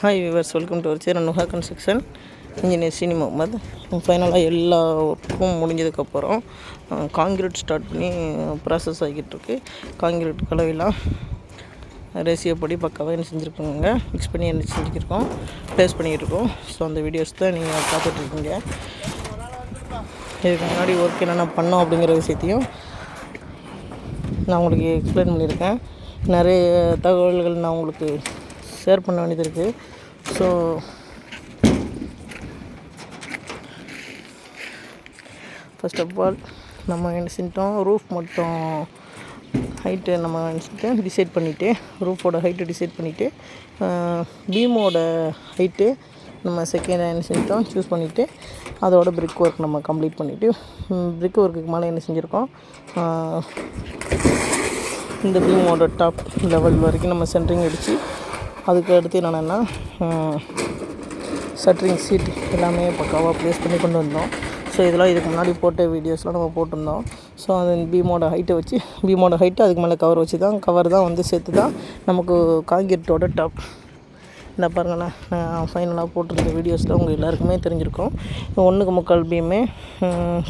Hi viewers welcome to our channel Nuha construction engineer Sini Mohammed. ஃபைனலாக எல்லா ஒர்க்கும் முடிஞ்சதுக்கப்புறம் காங்கிரீட் ஸ்டார்ட் பண்ணி ப்ராசஸ் ஆகிட்டுருக்கு. காங்கிரீட் கலவையெல்லாம் ரேசியப்படி பக்காவாக என்ன செஞ்சுருக்கோங்க. மிக்ஸ் பண்ணி என்ன செஞ்சுருக்கோம் ப்ளேஸ் பண்ணிகிட்ருக்கோம் இருக்கோம் ஸோ அந்த வீடியோஸ் தான் நீங்கள் பார்த்துட்ருக்கீங்க. இதுக்கு முன்னாடி ஒர்க் என்னென்ன பண்ணோம் அப்படிங்கிற விஷயத்தையும் நான் உங்களுக்கு எக்ஸ்பிளைன் பண்ணியிருக்கேன். நிறைய தகவல்கள் நான் உங்களுக்கு ஷேர் பண்ண வேண்டியது இருக்குது ஸோ ஃபர்ஸ்ட் ஆஃப் ஆல் நம்ம என்ன செஞ்சிட்டோம்? ரூஃப் மட்டும் ஹைட்டு நம்ம என்ன செஞ்சிட்டோம்? டிசைட் பண்ணிவிட்டு ரூஃபோட ஹைட்டு டிசைட் பண்ணிவிட்டு பீமோட ஹைட்டு நம்ம செகண்ட் என்ன செஞ்சிட்டோம்? சூஸ் பண்ணிவிட்டு அதோட பிரிக் ஒர்க் நம்ம கம்ப்ளீட் பண்ணிவிட்டு பிரிக் ஒர்க்குக்கு மேலே என்ன செஞ்சுருக்கோம்? இந்த பீமோட டாப் லெவல் வரைக்கும் நம்ம சென்ட்ரிங் அடித்து அதுக்கு அடுத்து என்னென்னா சட்ரிங் சீட் எல்லாமே பக்காவாக ப்ளேஸ் பண்ணி கொண்டு வந்தோம். ஸோ இதெல்லாம் இதுக்கு முன்னாடி போட்ட வீடியோஸ்லாம் நம்ம போட்டிருந்தோம். ஸோ அது பீமோட ஹைட்டை வச்சு பீமோட ஹைட்டு அதுக்கு மேலே கவர் வச்சு தான் கவர் தான் வந்து சேர்த்து தான் நமக்கு காங்கிரட்டோட டாப் இந்த பாருங்கண்ணா நான் ஃபைனலாக போட்டிருந்த வீடியோஸில் உங்கள் எல்லாருக்குமே தெரிஞ்சிருக்கும். ஒன்றுக்கு முக்கால் பீமே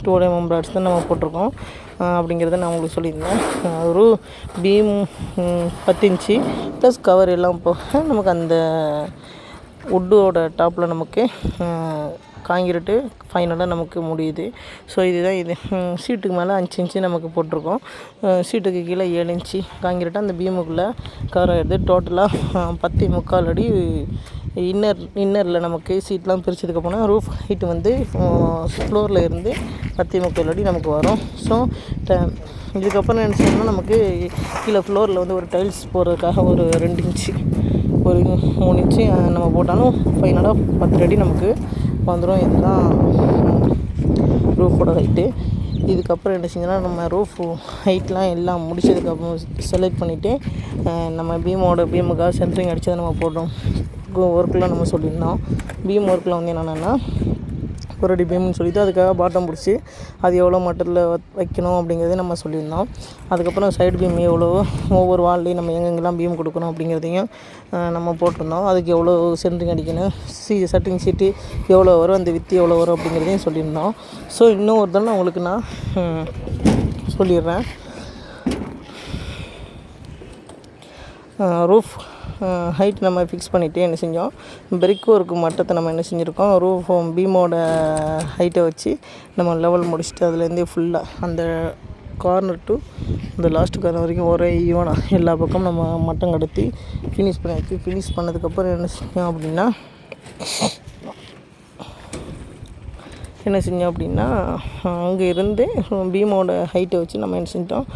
டூ டே மெம்பராட்ஸ் தான் நம்ம போட்டிருக்கோம். அப்படிங்கிறத நான் உங்களுக்கு சொல்லியிருந்தேன். ஒரு பீம் பத்து இன்ச்சு ப்ளஸ் கவர் எல்லாம் போக நமக்கு அந்த உட்டோட டாப்பில் நமக்கு காங்கிரீட்டு ஃபைனலாக நமக்கு முடியுது. ஸோ இதுதான் இது. சீட்டுக்கு மேலே அஞ்சு இன்ச்சு நமக்கு போட்டிருக்கோம். சீட்டுக்கு கீழே ஏழு இன்ச்சு காங்கிரீட்டாக அந்த பீமுக்குள்ளே கவர் ஆகிடுது டோட்டலாக பத்து முக்கால் அடி இன்னர் இன்னரில் நமக்கு சீட்லாம் பிரித்ததுக்கப்புறம் ரூஃப் ஹைட் வந்து ஃப்ளோரில் இருந்து பத்து முக்கால் அடி நமக்கு வரும். ஸோ இதுக்கப்புறம் என்ன செய்யணும்னா நமக்கு கீழே ஃப்ளோரில் வந்து ஒரு டைல்ஸ் போடுறதுக்காக ஒரு ரெண்டு இன்ச்சு ஒரு மூணு இன்ச்சு நம்ம போட்டாலும் ஃபைனலாக பத்து அடி நமக்கு உட்காந்துரும். இதுதான் ரூஃபோட ஹைட்டு இதுக்கப்புறம் என்ன செஞ்சோன்னா நம்ம ரூஃப் ஹைட்லாம் எல்லாம் முடிச்சதுக்கப்புறம் செலக்ட் பண்ணிவிட்டு நம்ம பீமோட பீமுக்காக சென்ட்ரிங் அடித்து நம்ம போடுறோம். ஒர்க்கெலாம் நம்ம சொல்லியிருந்தோம். பீம் ஒர்க்கில் வந்து என்னென்னா ஒரு அடி பீம்னு சொல்லிவிட்டு அதுக்காக பாட்டம் பிடிச்சி அது எவ்வளோ மட்டரில் வைக்கணும் அப்படிங்கிறத நம்ம சொல்லியிருந்தோம். அதுக்கப்புறம் சைடு பீம் எவ்வளோ ஒவ்வொரு வால்லையும் நம்ம எங்கெங்கெல்லாம் பீம் கொடுக்கணும் அப்படிங்கிறதையும் நம்ம போட்டிருந்தோம். அதுக்கு எவ்வளோ சென்ட்ரிங் அடிக்கணும் சி சட்டிங் சீட்டு எவ்வளோ வரும் அந்த வித்து எவ்வளோ வரும் அப்படிங்கிறதையும் சொல்லியிருந்தோம். ஸோ இன்னும் ஒரு தடவை உங்களுக்கு நான் சொல்லிடுறேன். ரூஃப் ஹைட் நம்ம ஃபிக்ஸ் பண்ணிவிட்டு என்ன செஞ்சோம்? பிரிக் ஒர்க்கு மட்டத்தை நம்ம என்ன செஞ்சுருக்கோம்? ரூஃப் பீமோட ஹைட்டை வச்சு நம்ம லெவல் முடிச்சுட்டு அதுலேருந்தே ஃபுல்லாக அந்த கார்னர் டு இந்த லாஸ்ட் கார்னர் வரைக்கும் ஒரே ஈவனாக எல்லா பக்கமும் நம்ம மட்டம் கடத்தி ஃபினிஷ் பண்ணியாச்சு ஃபினிஷ் பண்ணதுக்கப்புறம் என்ன செஞ்சோம் அப்படின்னா என்ன செஞ்சோம் அப்படின்னா அங்கே இருந்து பீமோட ஹைட்டை வச்சு நம்ம என்ன செஞ்சிட்டோம்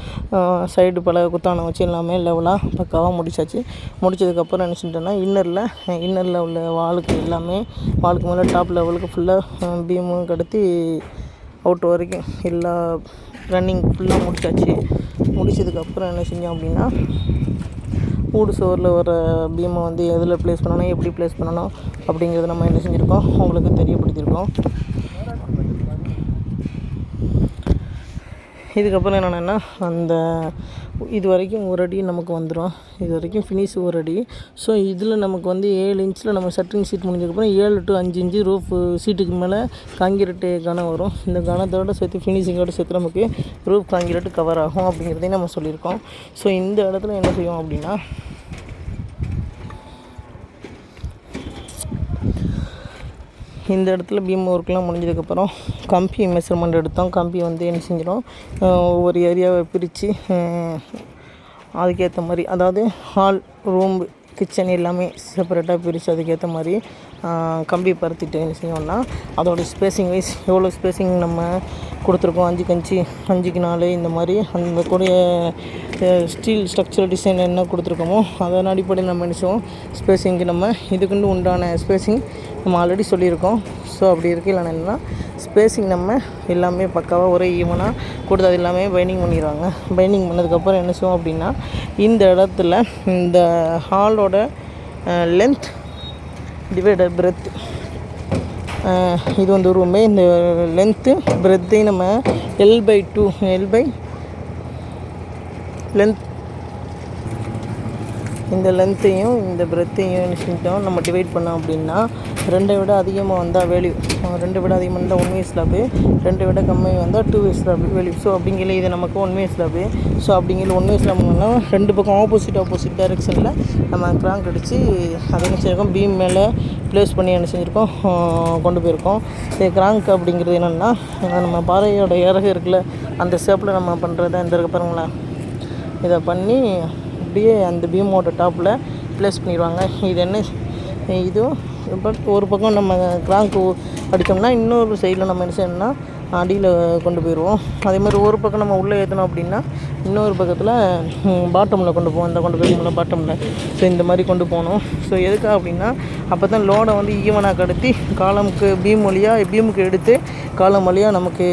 சைடு பல குத்தானம் வச்சு எல்லாமே லெவலாக பக்காவாக முடிச்சாச்சு. முடிச்சதுக்கப்புறம் என்ன செஞ்சிட்டோம்னா இன்னரில் இன்னரில் உள்ள வாளுக்கு எல்லாமே வாளுக்கு மேலே டாப் லெவலுக்கு ஃபுல்லாக பீமும் கடத்தி அவுட் வரைக்கும் எல்லா ரன்னிங் ஃபுல்லாக முடிச்சாச்சு. முடிச்சதுக்கப்புறம் என்ன செஞ்சோம் அப்படின்னா ஊடு சோரில் வர பீமை வந்து எதில் ப்ளேஸ் பண்ணணும் எப்படி ப்ளேஸ் பண்ணணும் அப்படிங்கிறத நம்ம என்ன செஞ்சுருக்கோம் உங்களுக்கு தெரியப்படுத்தியிருக்கோம் இதுக்கப்புறம் என்னென்னா அந்த இது வரைக்கும் ஒரு அடி நமக்கு வந்துடும் இது வரைக்கும் ஃபினிஷ் ஒரு அடி ஸோ இதில் நமக்கு வந்து ஏழு இன்ச்சில் நம்ம சட்டிங் சீட் முடிஞ்சதுக்கப்புறம் ஏழு டு அஞ்சு இன்ச்சு ரூஃப் சீட்டுக்கு மேலே காங்கிரீட்டு கனம் வரும். இந்த கணத்தோட சேர்த்து ஃபினிஷிங்கோடு சேர்த்து நமக்கு ரூஃப் காங்கிரீட்டு கவர் ஆகும் அப்படிங்கிறதையும் நம்ம சொல்லியிருக்கோம். ஸோ இந்த இடத்துல என்ன செய்வோம் அப்படின்னா இந்த இடத்துல பீம் ஒர்க்லாம் முடிஞ்சதுக்கப்புறம் கம்பி மெஷர்மெண்ட் எடுத்தோம். கம்பி வந்து என்ன செஞ்சிடும்? ஒவ்வொரு ஏரியாவை பிரித்து அதுக்கேற்ற மாதிரி அதாவது ஹால் ரூம் கிச்சன் எல்லாமே செப்பரேட்டாக பிரித்து அதுக்கேற்ற மாதிரி கம்பி பருத்திட்டு என்ன செய்யணும்னா அதோடய ஸ்பேஸிங் வைஸ் எவ்வளோ ஸ்பேஸிங் நம்ம கொடுத்துருக்கோம்? அஞ்சுக்கு அஞ்சு அஞ்சுக்கு நாலு இந்த மாதிரி அந்த கூடிய ஸ்டீல் ஸ்ட்ரக்சரல் டிசைன் என்ன கொடுத்துருக்கோமோ அதன் அடிப்படையில் நம்ம என்ன செய்வோம்? ஸ்பேஸிங்க்கு நம்ம இதுக்குண்டு உண்டான ஸ்பேஸிங் நம்ம ஆல்ரெடி சொல்லியிருக்கோம். ஸோ அப்படி இருக்கையில் என்னென்னா ஸ்பேஸிங் நம்ம எல்லாமே பக்காவாக ஒரே ஈவனாக கொடுத்து அது எல்லாமே பைண்டிங் பண்ணிடுவாங்க. பைண்டிங் பண்ணதுக்கப்புறம் என்ன செய்வோம் அப்படின்னா இந்த இடத்துல இந்த ஹாலோட லென்த் டிவைடர் பிரெத் இது வந்து ரூமே இந்த லென்த்து பிரெத்தையும் நம்ம L by two L by length இந்த லென்த்தையும் இந்த பிரெத்தையும் என்ன நம்ம டிவைட் பண்ணோம் அப்படின்னா ரெண்டை விட அதிகமாக வந்தால் வேல்யூ ரெண்டை விட அதிகமாக இருந்தால் ஒன் வே ஸ்லாப்பு ரெண்டை விட கம்மி வந்தால் two way slab value so அப்படிங்கிற இது நமக்கு ஒன் வே ஸ்லாப்பு ஸோ அப்படிங்கிற ஒன் வே ஸ்லாப்னா ரெண்டு பக்கம் ஆப்போசிட் ஆப்போசிட் டைரெக்ஷனில் நம்ம கிராங்க் அடித்து அதை என்ன செஞ்சிருக்கோம் பீம் மேலே ப்ளேஸ் பண்ணி என்ன செஞ்சுருக்கோம் கொண்டு போயிருக்கோம். இது கிராங்க் அப்படிங்கிறது என்னென்னா நம்ம பாறையோட இறகு இருக்குல்ல அந்த ஷேப்பில் நம்ம பண்ணுறது இந்த இருக்க பாருங்களேன். இதை பண்ணி அப்படியே அந்த பீமோட டாப்பில் ப்ளேஸ் பண்ணிடுவாங்க. இது என்ன? இதுவும் பட் ஒரு பக்கம் நம்ம கிராங்க் அடித்தோம்னா இன்னொரு சைடில் நம்ம என்ன செய்யணும்னா அடியில் கொண்டு போயிடுவோம். அதே மாதிரி ஒரு பக்கம் நம்ம உள்ளே ஏற்றணும் அப்படின்னா இன்னொரு பக்கத்தில் பாட்டமில் கொண்டு போவோம். இந்த கொண்டு போய் பாட்டமில் ஸோ இந்த மாதிரி கொண்டு போகணும். ஸோ எதுக்காக அப்படின்னா அப்போ தான் லோடை வந்து ஈவனாக கடத்தி காலமுக்கு பீம் வழியாக பீமுக்கு எடுத்து காலம் வழியாக நமக்கு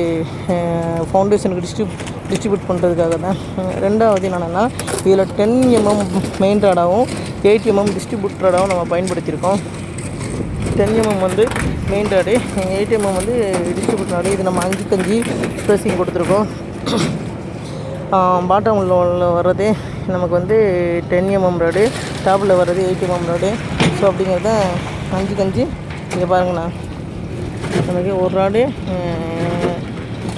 ஃபவுண்டேஷனுக்கு டிஸ்ட்ரிப் டிஸ்ட்ரிபியூட் பண்ணுறதுக்காக தான். ரெண்டாவது என்னென்னா இதில் டென் எம்எம் மெயின் ராடாகவும் எயிட் எம்எம் டிஸ்ட்ரிபியூட் ராடாகவும் நம்ம பயன்படுத்தியிருக்கோம். டென் எம்எம் வந்து மெயின் ராடு எயிட் எம்எம் வந்து டிஸ்ட்ரிபியூட் ராடு இது நம்ம அஞ்சு கஞ்சி ஸ்பேசிங் கொடுத்துருக்கோம். பாட்டம் உள்ள வர்றது நமக்கு வந்து டென் எம்எம் ராடு டாப்பில் வர்றது எயிட் எம்எம் ராடு ஸோ அப்படிங்கிறத அஞ்சு கஞ்சி. இங்கே பாருங்கண்ணா. நமக்கு ஒரு ராடு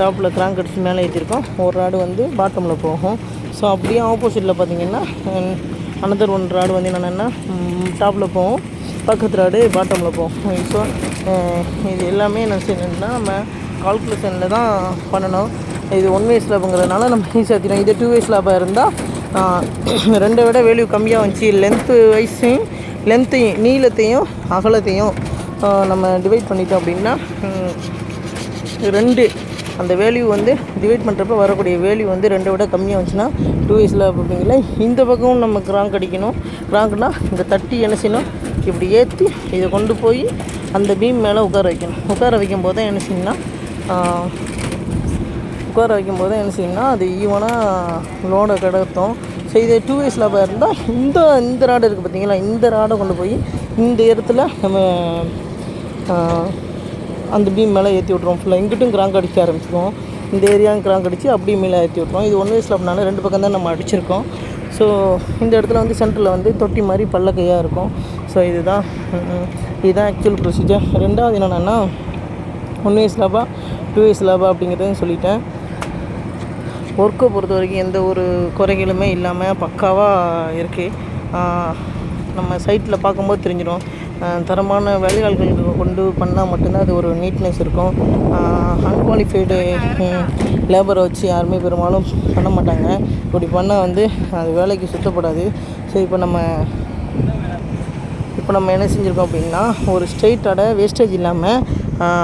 டாப்பில் கிராங்க் அடிச்சு மேலே ஏற்றிருக்கோம் ஒரு ராடு வந்து பாட்டமில் போகும். ஸோ அப்படியே ஆப்போசிட்டில் பார்த்தீங்கன்னா அனதர் ஒன் ராடு வந்து என்னென்னா டாப்பில் போகும். பக்கத்து ராடு பாட்டமில் போகும். ஸோ இது எல்லாமே என்ன செய்யணும்னா நம்ம கால்குலேஷனில் தான் பண்ணணும். இது ஒன் வே ஸ்லாப்புங்கிறதுனால நம்ம ஈஸியாக தெரியும் இது டூ வே ஸ்லாப்பாக இருந்தால் ரெண்டை விட வேல்யூ கம்மியாக வந்துச்சு. லென்த்து வைஸையும் லென்த்தையும் நீளத்தையும் அகலத்தையும் நம்ம டிவைட் பண்ணிட்டோம் அப்படின்னா ரெண்டு அந்த வேல்யூ வந்து டிவைட் பண்ணுறப்ப வரக்கூடிய வேல்யூ வந்து ரெண்டை விட கம்மியாக வந்துச்சுன்னா டூ இயர்ஸில் அப்படிங்கிற இந்த பக்கமும் நம்ம கிராங்க் அடிக்கணும் கிராங்க்னால் இந்த தட்டி என்ன செய்யணும்? இப்படி ஏற்றி இதை கொண்டு போய் அந்த பீம் மேலே உட்கார வைக்கணும். உட்கார வைக்கும் போது தான் என்ன செய்யணும்னா உட்கார வைக்கும் போது என்ன செய்யணும்னா அது ஈவனாக லோடை கிடத்தும். ஸோ இது டூ இயர்ஸ் லாபாக இருந்தால் இந்த இந்த ராடு இருக்குது பார்த்தீங்களா இந்த ராடை கொண்டு போய் இந்த இடத்துல நம்ம அந்த பீம் மேலே ஏற்றி விட்ருவோம் ஃபுல்லாக இங்கிட்டும் கிராங்க் அடிக்க ஆரம்பிச்சிடுவோம் இந்த ஏரியாவும் கிராங்க் அடித்து அப்படியே மேலே ஏற்றி விட்ருவோம் இது ஒன் வயசில் ரெண்டு பக்கம் தான் நம்ம அடிச்சிருக்கோம். ஸோ இந்த இடத்துல வந்து சென்டரில் வந்து தொட்டி மாதிரி பல்லக்கையாக இருக்கும். ஸோ இதுதான் இதுதான் ஆக்சுவல் ப்ரொசீஜர் ரெண்டாவது என்னென்னா ஒன் வயசு லாபா டூ வயசு லாபா அப்படிங்கிறதையும் சொல்லிட்டேன். ஒர்க்கை பொறுத்த வரைக்கும் எந்த ஒரு குறைகளுமே இல்லாமல் பக்காவாக இருக்குது நம்ம சைட்டில் பார்க்கும்போது தெரிஞ்சிடும். தரமான வேலையாள்கள் கொண்டு பண்ணால் மட்டும்தான் அது ஒரு நீட்னஸ் இருக்கும். அன்குவாலிஃபைடு லேபரை வச்சு யாருமே பெரும்பாலும் பண்ண மாட்டாங்க. இப்படி பண்ணால் வந்து அது வேலைக்கு சுத்தப்படாது. ஸோ இப்போ நம்ம இப்போ நம்ம என்ன செஞ்சுருக்கோம் அப்படின்னா ஒரு ஸ்ட்ரெயிட்டோட வேஸ்டேஜ் இல்லாமல்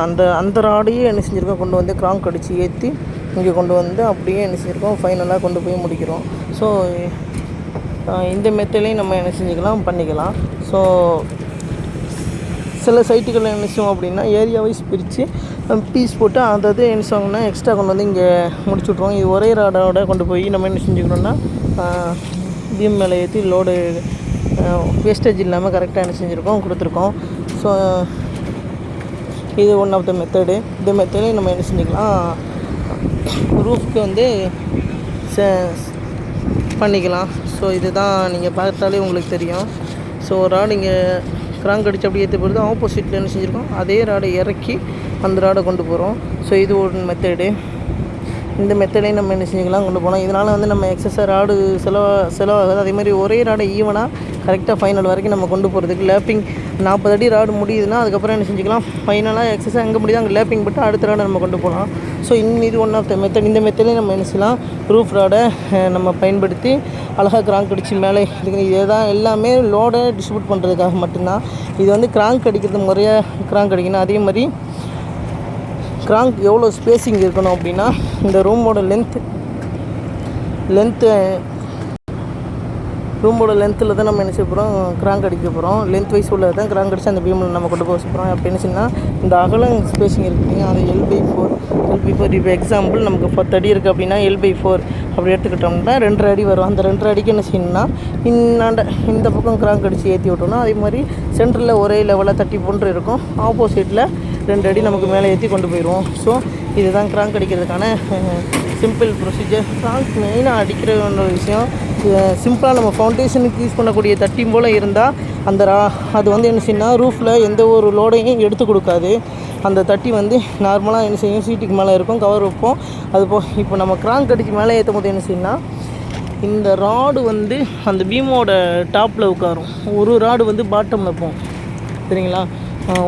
அந்த அந்த ராடையே என்ன செஞ்சுருக்கோம்? கொண்டு வந்து கிராங்க் அடித்து ஏற்றி இங்கே கொண்டு வந்து அப்படியே என்ன செஞ்சுருக்கோம்? ஃபைனலாக கொண்டு போய் முடிக்கிறோம். ஸோ இந்த மெத்தட்லேயும் நம்ம என்ன செஞ்சுக்கலாம்? பண்ணிக்கலாம். ஸோ சில சைட்டுகளில் என்ன செய்வோம் அப்படின்னா ஏரியா வைஸ் பிரித்து பீஸ் போட்டு அதாவது என்ன செய்வாங்கன்னா எக்ஸ்ட்ரா கொண்டு வந்து இங்கே முடிச்சு விட்ருவோம் இது ஒரே ராடோட கொண்டு போய் நம்ம என்ன செஞ்சுக்கணுன்னா பீம் மேலே ஏற்றி லோடு வேஸ்டேஜ் இல்லாமல் கரெக்டாக என்ன செஞ்சுருக்கோம் கொடுத்துருக்கோம். ஸோ இது ஒன் ஆஃப் த மெத்தடு இந்த மெத்தடே நம்ம என்ன செஞ்சுக்கலாம் ரூஃப்க்கு வந்து பண்ணிக்கலாம். ஸோ இதுதான் நீங்கள் பார்த்தாலே உங்களுக்கு தெரியும். ஸோ ஒரு ஆள் இங்கே கிராங்க் அடித்து அப்படி ஏற்ற போகிறது ஆப்போசிட்டில் என்ன செஞ்சுருக்கோம்? அதே ராடை இறக்கி அந்த ராடை கொண்டு போகிறோம் ஸோ இது ஒரு மெத்தடு இந்த மெத்தடையும் நம்ம என்ன செஞ்சுக்கலாம் கொண்டு போகலாம். இதனால் வந்து நம்ம எக்ஸஸாக ராடு செலவாக செலவாகாது. அதே மாதிரி ஒரே ராடை ஈவனாக கரெக்டாக ஃபைனல் வரைக்கும் நம்ம கொண்டு போகிறதுக்கு லேப்பிங் நாற்பது அடி ராடு முடியுதுன்னா அதுக்கப்புறம் என்ன செஞ்சுக்கலாம்? ஃபைனலாக எக்ஸஸாக எங்கே முடியுது அங்கே லேப்பிங் போட்டு அடுத்த ராடை நம்ம கொண்டு போகலாம். ஸோ இன் இது ஒன் ஆஃப் த மெத்தட் இந்த மெத்தட்லேயும் நம்ம என்ன செய்யலாம்? ரூஃப் ராடை நம்ம பயன்படுத்தி அழகாக கிராங்க் அடித்து மேலே இதுக்கு இதே தான் எல்லாமே லோடை டிஸ்ட்ரிபியூட் பண்ணுறதுக்காக மட்டும்தான். இது வந்து கிராங்க் அடிக்கிறது முறையாக கிராங்க் அடிக்கணும். அதே மாதிரி க்ராங்க் எவ்வளோ ஸ்பேஸிங் இருக்கணும் அப்படின்னா இந்த ரூமோட லென்த்து லென்த்து ரூமோட லென்த்தில் தான் நம்ம என்ன செய்ய போகிறோம் கிராங்க் அடிக்க போகிறோம் லென்த் வைஸ் உள்ளது தான் கிராங்க் அடித்து அந்த பீமில் நம்ம கொண்டு போக போகிறோம் அப்போ என்ன செய்யணும் இந்த அகலம் ஸ்பேஸிங் இருக்குது அது L by four L by four இப்போ எக்ஸாம்பிள் நமக்கு பத்து அடி இருக்குது அப்படின்னா எல் பை ஃபோர் அப்படி எடுத்துக்கிட்டோம்னா ரெண்டரை அடி வரும். அந்த ரெண்டரை அடிக்கு என்ன செய்யணும்னா இன்னாண்ட இந்த பக்கம் கிராங்க் அடித்து ஏற்றி விட்டோம்னா அதே மாதிரி சென்டரில் ஒரே லெவலில் தட்டி போன்று இருக்கும். ஆப்போசிட்டில் ரெண்டு அடி நமக்கு மேலே ஏற்றி கொண்டு போயிடுவோம். ஸோ இதுதான் கிராங்க் அடிக்கிறதுக்கான சிம்பிள் ப்ரொசீஜர் க்ராங்க் மெயினாக அடிக்கிற ஒரு விஷயம் சிம்பிளாக நம்ம ஃபவுண்டேஷனுக்கு யூஸ் பண்ணக்கூடிய தட்டி போல் இருந்தால் அந்த ரா அது வந்து என்ன செய்யணும் ரூஃபில் எந்த ஒரு லோடையும் எடுத்து கொடுக்காது. அந்த தட்டி வந்து நார்மலாக என்ன செய்யும் சீட்டுக்கு மேலே இருக்கும் கவர் வைப்போம். அது போ இப்போ நம்ம கிராங்க் அடிச்சு மேலே ஏற்றும் போது என்ன செய்யணும்னா இந்த ராடு வந்து அந்த பீமோட டாப்பில் உட்காரும். ஒரு ராடு வந்து பாட்டமில் வைப்போம் சரிங்களா?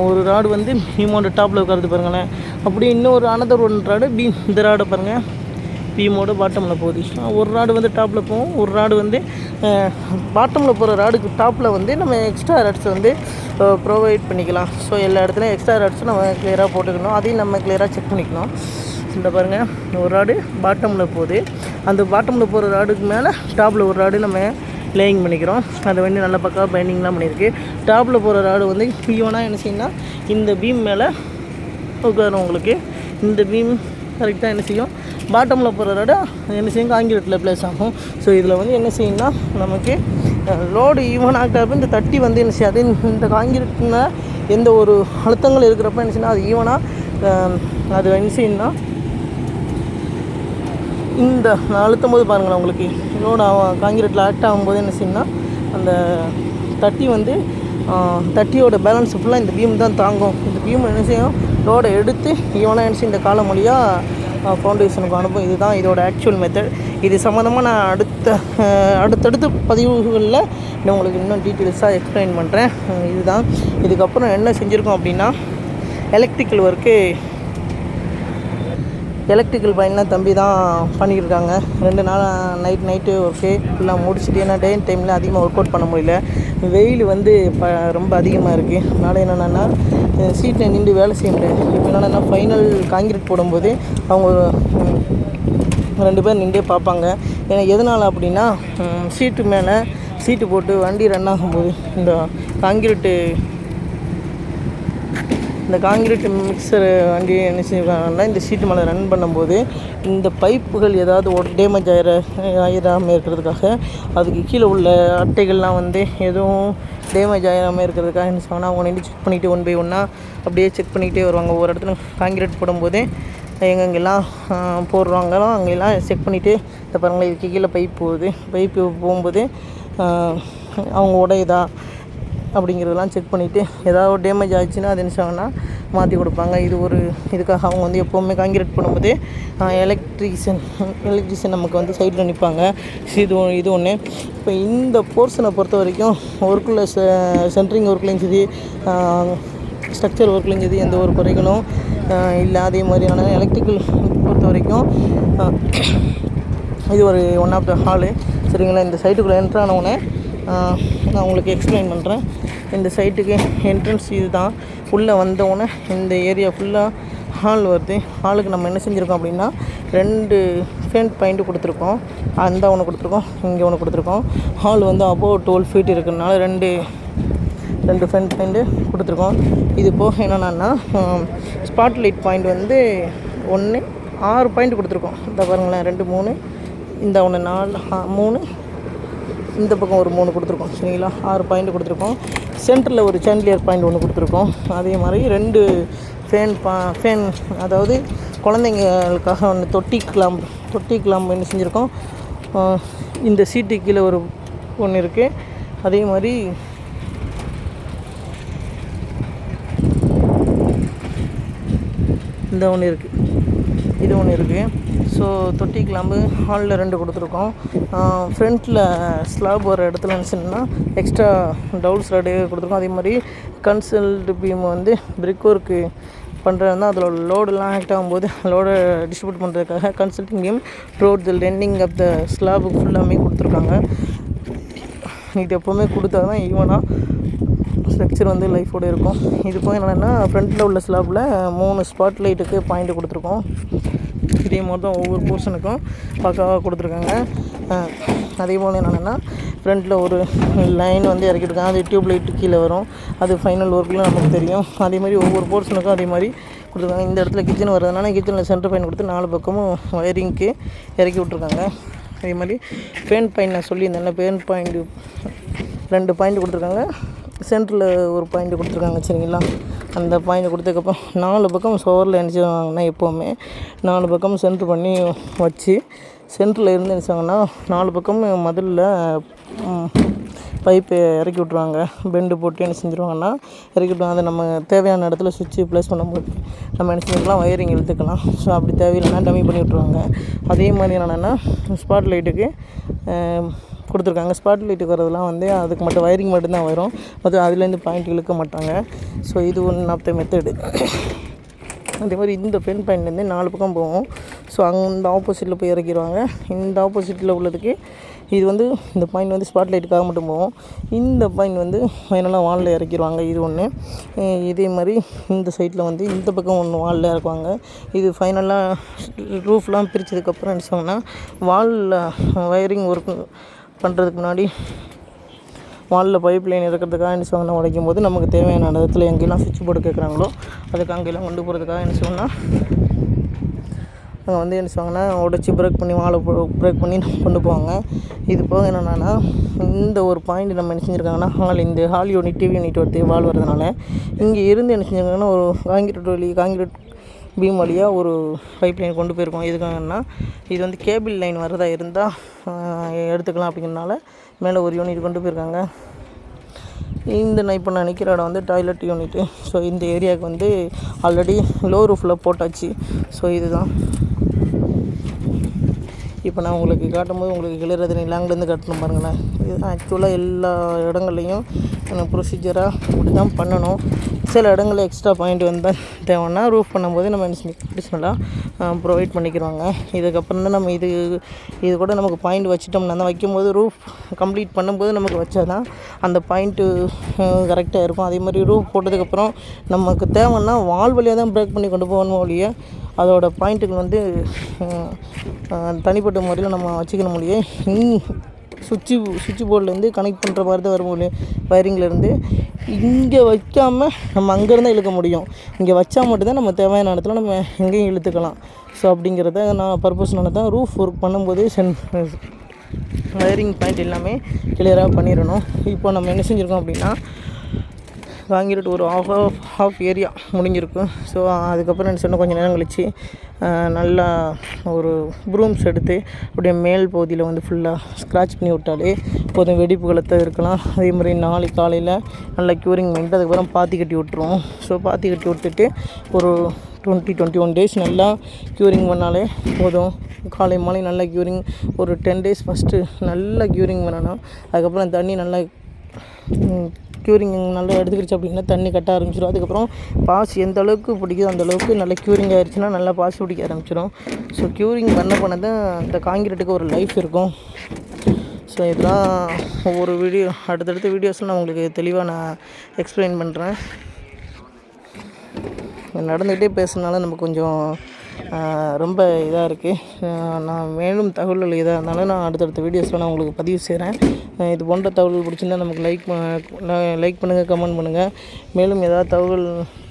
ஒரு ராடு வந்து பீமோட டாப்பில் உட்காருது பாருங்களேன். அப்படியே இன்னொரு அனதர் ஒன் ராடு பீ இந்த ராடை பாருங்கள் பீமோட பாட்டமில் போகுது. ஒரு ராடு வந்து டாப்பில் போகும். ஒரு ராடு வந்து பாட்டமில் போகிற ராடுக்கு டாப்பில் வந்து நம்ம எக்ஸ்ட்ரா ராட்ஸ் வந்து ப்ரொவைட் பண்ணிக்கலாம். ஸோ எல்லா இடத்துலையும் எக்ஸ்ட்ரா ராட்ஸும் நம்ம கிளியராக போட்டுக்கணும். அதையும் நம்ம கிளியராக செக் பண்ணிக்கணும். இந்த பாருங்கள் ஒரு ராடு பாட்டமில் போகுது. அந்த பாட்டமில் போகிற ராடுக்கு மேலே டாப்பில் ஒரு ராடு நம்ம லேயிங் பண்ணிக்கிறோம். அதை வந்து நல்ல பக்காவாக பைண்டிங்லாம் பண்ணியிருக்கு. டாப்பில் போகிற ராடு வந்து ஈவனாக என்ன செய்யணும்னா இந்த பீம் மேலே உட்காரும் உங்களுக்கு. இந்த பீம் கரெக்டாக என்ன செய்யும்? பாட்டமில் போகிற ராடு என்ன செய்யும்? காங்கிரீட்டில் ப்ளேஸ் ஆகும். ஸோ இதில் வந்து என்ன செய்யணும்னா நமக்கு லோடு ஈவன் ஆகிட்டப்ப இந்த தட்டி வந்து என்ன செய்யாது? இந்த காங்கிரீட்டில் எந்த ஒரு அழுத்தங்கள் இருக்கிறப்ப என்ன செய்யணும் அது ஈவனாக அது என்ன செய்யணும்னா இந்த நான் அழுத்தும் போது பாருங்களேன் உங்களுக்கு லோடு ஆகும். காங்கிரீட்டில் ஆக்ட் ஆகும்போது என்ன செய்யணும்னா அந்த தட்டி வந்து தட்டியோட பேலன்ஸ் ஃபுல்லாக இந்த பீம் தான் தாங்கும். இந்த பீம் என்ன செய்யும்? லோடை எடுத்து ஈவனாக என்ன இந்த காலம் வழியாக ஃபவுண்டேஷனுக்கு அனுப்பும். இதுதான் இதோட ஆக்சுவல் மெத்தட் இது சம்மந்தமாக நான் அடுத்த அடுத்தடுத்த பதிவுகளில் நான் உங்களுக்கு இன்னும் டீட்டெயில்ஸாக எக்ஸ்பிளைன் பண்ணுறேன் இதுதான். இதுக்கப்புறம் என்ன செஞ்சுருக்கோம் அப்படின்னா எலக்ட்ரிக்கல் ஒர்க்கு எலக்ட்ரிக்கல் பையன்லாம் தம்பி தான் பண்ணியிருக்காங்க. ரெண்டு நாள் நைட் நைட்டு ஒர்க்கு ஃபுல்லாக முடிச்சுட்டு ஏன்னா டே டைமில் அதிகமாக ஒர்க் அவுட் பண்ண முடியல. வெயில் வந்து ப ரொம்ப அதிகமாக இருக்குது அதனால் என்னென்னா சீட்டில் நின்று வேலை செய்ய முடியாது. இப்போ என்னென்னா ஃபைனல் காங்கிரீட் போடும்போது அவங்க ரெண்டு பேர் நின்றே பார்ப்பாங்க. ஏன்னா எதனால் அப்படின்னா சீட்டு மேலே சீட்டு போட்டு வண்டி ரன் ஆகும்போது இந்த காங்கிரீட்டு இந்த காங்கிரீட் மிக்சர் வண்டி என்ன செய்வாங்கன்னா இந்த சீட்டு மேலே ரன் பண்ணும்போது இந்த பைப்புகள் ஏதாவது டேமேஜ் ஆகிற ஆகிடாமல் இருக்கிறதுக்காக அதுக்கு கீழே உள்ள அட்டைகள்லாம் வந்து எதுவும் டேமேஜ் ஆகிடாமல் இருக்கிறதுக்காக என்ன செய்வாங்கன்னா அவங்க நின்று செக் பண்ணிவிட்டு ஒன் பை ஒன்னாக அப்படியே செக் பண்ணிக்கிட்டே வருவாங்க. ஒவ்வொரு இடத்துல காங்கிரீட் போடும்போது எங்கெங்கெல்லாம் போடுறாங்களோ அங்கெல்லாம் செக் பண்ணிவிட்டு இந்த பாருங்களேன் இதுக்கு கீழே பைப் போகுது. பைப்பு போகும்போது அவங்க உடையுதா? அப்படிங்கிறதெல்லாம் செக் பண்ணிவிட்டு ஏதாவது டேமேஜ் ஆச்சுன்னா அது என்ன செய்வாங்கன்னா மாற்றி கொடுப்பாங்க. இது ஒரு இதுக்காக அவங்க வந்து எப்போவுமே காங்கிரேட் பண்ணும்போது எலக்ட்ரிஷியன் எலக்ட்ரிஷியன் நமக்கு வந்து சைடில் நிற்பாங்க இது ஒ- இது ஒன்று இப்போ இந்த போர்ஷனை பொறுத்த வரைக்கும் ஒர்க்கில் சென்ட்ரிங் ஒர்க்லேயும் சரி ஸ்ட்ரக்சர் ஒர்க்லேயும் சரி எந்த ஒரு குறைகளும் இல்லை. அதே மாதிரியான எலக்ட்ரிக்கல் பொறுத்த வரைக்கும் இது ஒரு ஒன் ஆஃப் த ஹாலு சரிங்களா? இந்த சைட்டுக்குள்ளே என்ட்ரு ஆனவுடனே நான் உங்களுக்கு எக்ஸ்பிளைன் பண்ணுறேன் இந்த சைட்டுக்கு என்ட்ரன்ஸ் இது தான் உள்ளே வந்தவுடனே இந்த ஏரியா ஃபுல்லாக ஹால் வருது. ஹாலுக்கு நம்ம என்ன செஞ்சுருக்கோம் அப்படின்னா ரெண்டு ஃபேண்ட் பாயிண்ட் கொடுத்துருக்கோம். அந்த ஒன்று கொடுத்துருக்கோம் இங்கே ஒன்று கொடுத்துருக்கோம். ஹால் வந்து அபோவ் டுவெல் ஃபீட் இருக்கிறதுனால ரெண்டு ரெண்டு ஃபேண்ட் பாயிண்ட்டு கொடுத்துருக்கோம். இது போக என்னென்னா ஸ்பாட் லைட் பாயிண்ட் வந்து ஒன்று ஆறு பாயிண்ட் கொடுத்துருக்கோம். இந்த பாருங்களேன் ரெண்டு மூணு இந்த ஒன்று நாலு மூணு இந்த பக்கம் ஒரு மூணு கொடுத்துருக்கோம் சரிங்களா? ஆறு பாயிண்ட் கொடுத்துருக்கோம். சென்டரில் ஒரு சாண்டிலியர் பாயிண்ட் ஒன்று கொடுத்துருக்கோம். அதே மாதிரி ரெண்டு ஃபேன் பா ஃபேன் அதாவது குழந்தைங்களுக்காக ஒன்று தொட்டி கிளாம்பு தொட்டி கிளாம்பு என்ன செஞ்சுருக்கோம். இந்த சீட்டு கீழே ஒரு ஒன்று இருக்குது அதே மாதிரி இந்த ஒன்று இருக்குது இது ஒன்று இருக்குது ஸோ தொட்டி கிளம்பு ஹாலில் ரெண்டு கொடுத்துருக்கோம். ஃப்ரண்ட்டில் ஸ்லாப் வர இடத்துல இருந்துச்சுன்னா எக்ஸ்ட்ரா டவுல்ஸ் ரெடி கொடுத்துருக்கோம். அதே மாதிரி கன்சல்ட் பீம் வந்து பிரிக் ஒர்க்கு பண்ணுறதுனா அதில் லோடெல்லாம் ஆக்ட் ஆகும்போது லோடை டிஸ்ட்ரிபியூட் பண்ணுறதுக்காக consulting beam rod the lending of the ஸ்லாபுக்கு ஃபுல்லாமே கொடுத்துருக்காங்க. இது எப்போவுமே கொடுத்தா தான் ஈவனாக ஸ்ட்ரக்சர் வந்து லைஃபோடு இருக்கும். இது போய் என்னென்னா ஃப்ரண்ட்டில் உள்ள ஸ்லாப்பில் மூணு ஸ்பாட் லைட்டுக்கு பாயிண்ட் கொடுத்துருக்கோம். இதே மாதிரி தான் ஒவ்வொரு போர்ஷனுக்கும் பக்காவாக கொடுத்துருக்காங்க. அதே போல் என்னென்னா ஃப்ரண்ட்டில் ஒரு லைன் வந்து இறக்கிட்டுருக்காங்க. அது டியூப் லைட்டு கீழே வரும். அது ஃபைனல் ஒர்க்கில் நமக்கு தெரியும். அதே மாதிரி ஒவ்வொரு போர்ஷனுக்கும் அதே மாதிரி கொடுத்துருக்காங்க. இந்த இடத்துல கிச்சன் வர்றதுனால கிச்சனில் சென்டர் பாயிண்ட் கொடுத்து நாலு பக்கமும் ஒயரிங்க்கு இறக்கி விட்ருக்காங்க அதே மாதிரி பேன் பாயிண்ட் நான் சொல்லியிருந்தேன் பேன் பாயிண்ட் ரெண்டு பாயிண்ட் கொடுத்துருக்காங்க. சென்டரில் ஒரு பாயிண்ட் கொடுத்துருக்காங்க சரிங்களா? அந்த பாயிண்ட் கொடுத்ததுக்கப்புறம் நாலு பக்கம் சோரில் நினச்சாங்கன்னா எப்போவுமே நாலு பக்கம் சென்ட்ரு பண்ணி வச்சு சென்டரில் இருந்து நினச்சாங்கன்னா நாலு பக்கம் மதிலில் பைப்பு இறக்கி விட்ருவாங்க பெண்டு போட்டு என்ன செஞ்சுருவாங்கன்னா இறக்கி விட்ருவாங்க அதை நம்ம தேவையான இடத்துல சுவிட்சு ப்ளேஸ் பண்ணும்போது நம்ம என்ன செஞ்சுக்கலாம் ஒயரிங் இழுத்துக்கலாம் ஸோ அப்படி தேவையில்லைன்னா டம்மி பண்ணி விட்ருவாங்க அதே மாதிரி என்னென்னா ஸ்பாட் லைட்டுக்கு கொடுத்துருக்காங்க. ஸ்பாட் லைட்டுக்கு வரதெல்லாம் வந்து அதுக்கு மட்டும் ஒயரிங் மட்டும்தான் வரும். அது அதுலேருந்து பாயிண்ட் இழுக்க மாட்டாங்க. ஸோ இது ஒன்று ஆஃப் த மெத்தடு அதே மாதிரி இந்த பென் பாயிண்ட்லேருந்து நாலு பக்கம் போகும். ஸோ அந்த ஆப்போசிட்டில் போய் இறக்கிடுவாங்க. இந்த ஆப்போசிட்டில் உள்ளதுக்கு இது வந்து இந்த பாயிண்ட் வந்து ஸ்பாட் லைட்டுக்காக மட்டும் போகும். இந்த பாயிண்ட் வந்து ஃபைனலாக வாலில் இறக்கிடுவாங்க. இது ஒன்று இதே மாதிரி இந்த சைட்டில் வந்து இந்த பக்கம் ஒன்று வாலில் இறக்குவாங்க. இது ஃபைனலாக ரூஃப்லாம் பிரித்ததுக்கப்புறம் என்ன சொன்னால் வாலில் ஒயரிங் ஒர்க் பண்ணுறதுக்கு முன்னாடி வாலில் பைப் லைன் இருக்கிறதுக்காக என்ன சொன்னால் உடைக்கும் போது நமக்கு தேவையான இடத்துல எங்கெல்லாம் சுவிட்ச் போர்டு கேட்குறாங்களோ அதுக்கு அங்கெல்லாம் கொண்டு போகிறதுக்காக என்ன சொன்னால் அங்கே வந்து என்ன செய்வாங்கன்னா உடச்சி பிரேக் பண்ணி வாழை பிரேக் பண்ணி கொண்டு போவாங்க. இது போக என்னென்னா இந்த ஒரு பாயிண்ட் நம்ம என்ன செஞ்சுருக்காங்கன்னா ஹால் இந்த ஹால் யூனிட் டிவி யூனிட் ஒருத்தர் வால் வரதுனால இங்கே இருந்து என்ன செஞ்சுருக்காங்கன்னா ஒரு காங்கிரீட் வழி காங்கிரீட் பீம் வழியாக ஒரு பைப் லைன் கொண்டு போயிருக்கோம். எதுக்காகன்னா இது வந்து கேபிள் லைன் வரதா இருந்தால் எடுத்துக்கலாம் அப்படிங்கிறனால மேலே ஒரு யூனிட் கொண்டு போயிருக்காங்க. இந்த நான் இப்போ நான் நிற்கிற இடம் வந்து டாய்லெட் யூனிட்டு ஸோ இந்த ஏரியாவுக்கு வந்து ஆல்ரெடி லோ ரூஃபில் போட்டாச்சு. ஸோ இதுதான். இப்போ நான் உங்களுக்கு காட்டும்போது உங்களுக்கு கிளியராக தெரியும். லாங்லேருந்து காட்டணும் பாருங்களேன். இதுதான் ஆக்சுவலாக எல்லா இடங்கள்லையும் எனக்கு ப்ரொசீஜராக இப்படி தான் பண்ணணும். சில இடங்களில் எக்ஸ்ட்ரா பாயிண்ட் வந்தால் தேவைன்னா ரூஃப் பண்ணும்போது நம்ம என்ன செஞ்சு அடிஷ்னலாக ப்ரொவைட் பண்ணிக்கிறாங்க இதுக்கப்புறம் தான் நம்ம இது இது கூட நமக்கு பாயிண்ட் வச்சுட்டோம்னா தான் வைக்கும்போது ரூஃப் கம்ப்ளீட் பண்ணும்போது நமக்கு வச்சா தான் அந்த பாயிண்ட்டு கரெக்டாக இருக்கும். அதே மாதிரி ரூஃப் போட்டதுக்கப்புறம் நமக்கு தேவைன்னா வால் வழியாக தான் பிரேக் பண்ணி கொண்டு போகணும் ஒழிய அதோட பாயிண்ட்டுகள் வந்து தனிப்பட்ட முறையில் நம்ம வச்சுக்கணும் முடியும் சுவிட்சு சுவிட்ச் போர்ட்லேருந்து கனெக்ட் பண்ணுற மாதிரி தான் வரும் வயரிங்லேருந்து இங்கே வைக்காமல் நம்ம அங்கேருந்து இழுக்க முடியும். இங்கே வச்சா மட்டும்தான் நம்ம தேவையான இடத்துல நம்ம எங்கேயும் இழுத்துக்கலாம். ஸோ அப்படிங்கிறத நான் பர்பஸ்னால தான் ரூஃப் ஒர்க் பண்ணும்போது சென் வயரிங் பாயிண்ட் எல்லாமே கிளியராக பண்ணிடணும். இப்போ நம்ம என்ன செஞ்சுருக்கோம் அப்படின்னா வாங்கிட்டு ஒரு ஆஃப் ஆஃப் ஹாஃப் ஏரியா முடிஞ்சிருக்கும் ஸோ அதுக்கப்புறம் என்ன சொன்னால் கொஞ்சம் நேரம் கழித்து நல்லா ஒரு ப்ரூம்ஸ் எடுத்து அப்படியே மேல் பகுதியில் வந்து ஃபுல்லாக ஸ்க்ராட்ச் பண்ணி விட்டாலே போதும். வெடிப்பு வெடிப்புகளை இருக்கலாம். அதே மாதிரி நாளைக்கு காலையில் நல்லா க்யூரிங் பண்ணிட்டு அதுக்கப்புறம் பாத்தி கட்டி விட்டுருவோம். ஸோ பாத்தி கட்டி விட்டுட்டு ஒரு டுவெண்ட்டி டுவெண்ட்டி ஒன் டேஸ் நல்லா க்யூரிங் பண்ணாலே போதும். காலை மாலை நல்லா க்யூரிங் ஒரு டென் டேஸ் ஃபஸ்ட்டு நல்லா க்யூரிங் பண்ணணும். அதுக்கப்புறம் தண்ணி நல்லா க்யூரிங் நல்லா எடுத்துக்கிடுச்சு அப்படின்னா தண்ணி கட்ட ஆரம்பிச்சிடும் அதுக்கப்புறம் பாசி எந்த அளவுக்கு பிடிக்குதோ அந்த அளவுக்கு நல்லா க்யூரிங் ஆயிடுச்சுன்னா நல்லா பாசி பிடிக்க ஆரம்பிச்சிடும் ஸோ க்யூரிங் பண்ண பண்ண தான் இந்த காங்கிரீட்டுக்கு ஒரு லைஃப் இருக்கும். ஸோ இதெல்லாம் ஒவ்வொரு வீடியோ அடுத்தடுத்த வீடியோஸில் நான் உங்களுக்கு தெளிவாக நான் எக்ஸ்பிளைன் பண்ணுறேன் நடந்துக்கிட்டே பேசுனால நம்ம கொஞ்சம் ரொம்ப இதாக இருக்குது நான் மேலும் தகவல்கள் இதாக இருந்தாலும் நான் அடுத்தடுத்த வீடியோஸில் நான் உங்களுக்கு பதிவு செய்கிறேன் இது போன்ற தகவல்கள் பிடிச்சிருந்தா நமக்கு லைக் லைக் பண்ணுங்கள் கமெண்ட் பண்ணுங்கள் மேலும் ஏதாவது தகவல்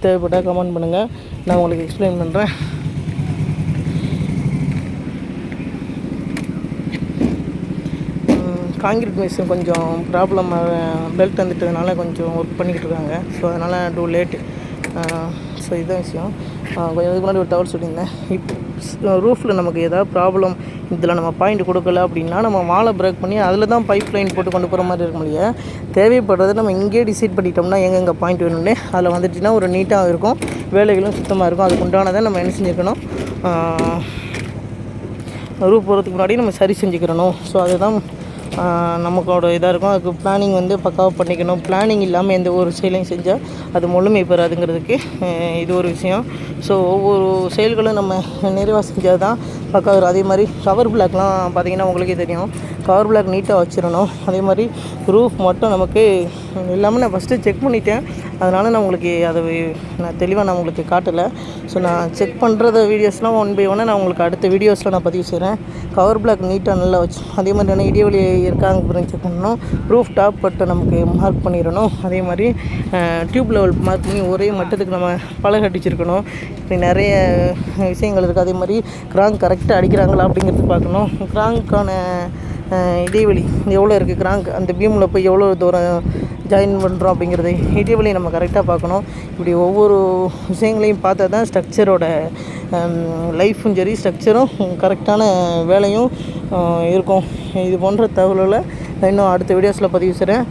தேவைப்பட்டால் கமெண்ட் பண்ணுங்கள் நான் உங்களுக்கு எக்ஸ்பிளைன் பண்ணுறேன் காங்கிரீட் மிஷின் கொஞ்சம் ப்ராப்ளம் பெல்ட் வந்துட்டதுனால கொஞ்சம் ஒர்க் பண்ணிக்கிட்டு இருக்காங்க. ஸோ அதனால் டூ லேட்டு ஸோ இதுதான் விஷயம். கொஞ்சம் இதுக்கு முன்னாடி ஒரு தகவல் சொல்லியிருந்தேன். இப்போ ரூஃபில் நமக்கு ஏதாவது ப்ராப்ளம் இதில் நம்ம பாயிண்ட் கொடுக்கல அப்படின்னா நம்ம வாழை பிரேக் பண்ணி அதில் தான் பைப் லைன் போட்டு கொண்டு போகிற மாதிரி இருக்க முடியாது தேவைப்படுறதை நம்ம இங்கேயே டிசைட் பண்ணிட்டோம்னா எங்கெங்கே பாயிண்ட் வேணும்னு அதில் வந்துட்டுனா ஒரு நீட்டாக இருக்கும். வேலைகளும் சுத்தமாக இருக்கும். அதுக்கு உண்டானதை நம்ம என்ன செஞ்சுக்கணும்? ரூப் போகிறதுக்கு முன்னாடி நம்ம சரி செஞ்சுக்கிறணும். ஸோ அதுதான் நமக்கோட இதாக இருக்கும். அதுக்கு பிளானிங் வந்து பக்காவாக பண்ணிக்கணும். பிளானிங் இல்லாமல் எந்த ஒரு செயலையும் செஞ்சால் அது முழுமை பெறாதுங்கிறதுக்கு இது ஒரு விஷயம். ஸோ ஒவ்வொரு செயல்களும் நம்ம நிறைவாக செஞ்சால் தான் பக்கா வரும் அதே மாதிரி கவர் பிளாக்லாம் பார்த்திங்கன்னா உங்களுக்கே தெரியும். கவர் பிளாக் நீட்டாக வச்சிடணும். அதே மாதிரி ரூஃப் மட்டும் நமக்கு எல்லாமே நான் ஃபஸ்ட்டு செக் பண்ணிட்டேன். அதனால் நான் உங்களுக்கு அதை நான் தெளிவாக நான் உங்களுக்கு காட்டலை. ஸோ நான் செக் பண்ணுறத வீடியோஸ்லாம் ஒன் பை ஒன்னாக நான் உங்களுக்கு அடுத்த வீடியோஸில் நான் பதிவு செய்கிறேன் கவர் பிளாக் நீட்டாக நல்லா வச்சு அதே மாதிரி என்ன இடைவெளி இருக்காங்க பிறகு செக் பண்ணணும். ரூஃப் டாப் பட்டை நமக்கு மார்க் பண்ணிடணும். அதே மாதிரி டியூப் லெவல் மார்க் பண்ணி ஒரே மட்டத்துக்கு நம்ம பழக அடிச்சிருக்கணும். இப்படி நிறைய விஷயங்கள் இருக்குது அதே மாதிரி கிராங் கரெக்டாக அடிக்கிறாங்களா அப்படிங்கிறது பார்க்கணும். கிராங்க்கான இடைவெளி. எவ்வளோ இருக்குது கிராங்க் அந்த பீமில் போய் எவ்வளோ தூரம் ஜாயின் பண்ணுறோம் அப்படிங்கிறது இடைவெளி நம்ம கரெக்டாக பார்க்கணும். இப்படி ஒவ்வொரு விஷயங்களையும் பார்த்தா தான் ஸ்ட்ரக்சரோட லைஃப்பும் சரி ஸ்ட்ரக்சரும் கரெக்டான வேலையும் இருக்கும். இது போன்ற தகவல்களை இன்னும் அடுத்த வீடியோஸில் பதிவு செய்கிறேன்